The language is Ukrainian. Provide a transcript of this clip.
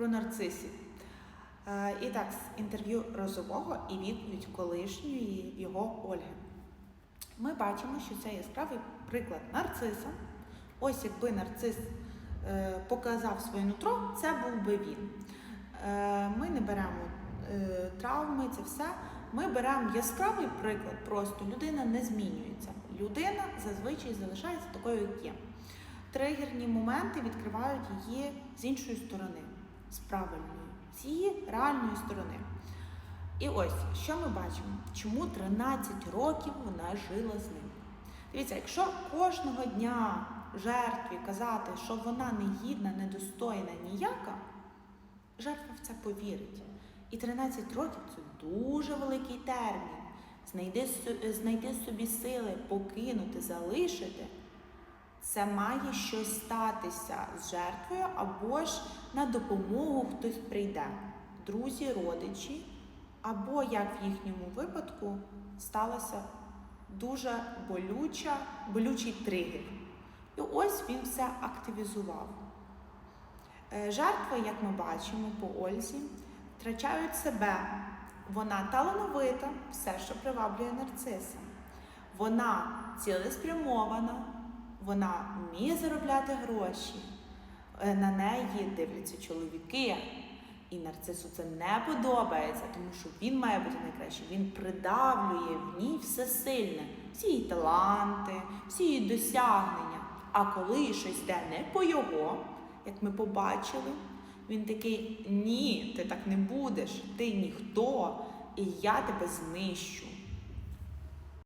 про нарцисів. Е, І так, з інтерв'ю Розового і відповідь колишньої його Ольги. Ми бачимо, що це яскравий приклад нарциса. Ось якби нарцис е, показав своє нутро, це був би він. Е, Ми не беремо травми, це все. Ми беремо яскравий приклад, просто людина не змінюється. Людина зазвичай залишається такою, як є. Тригерні моменти відкривають її з іншої сторони, з правильної, з її реальної сторони. І ось що ми бачимо, чому 13 років вона жила з ним. Дивіться, якщо кожного дня жертві казати, що вона негідна, недостойна, ніяка, жертва в це повірить. І 13 років це дуже великий термін. Знайди, знайти собі сили, покинути, залишити. Це має щось статися з жертвою, або ж на допомогу хтось прийде. Друзі, родичі, або як в їхньому випадку сталася дуже болюча, болючий тригер. І ось він все активізував. Е, Жертви, як ми бачимо по Ользі, втрачають себе. Вона талановита, все, що приваблює нарциса. Вона цілеспрямована, вона вміє заробляти гроші. Е, На неї дивляться чоловіки. І нарцису це не подобається, тому що він має бути найкращий. Він придавлює в ній все сильне, всі її таланти, всі її досягнення. А коли щось йде не по його, як ми побачили, він такий: ні, ти так не будеш, ти ніхто, і я тебе знищу.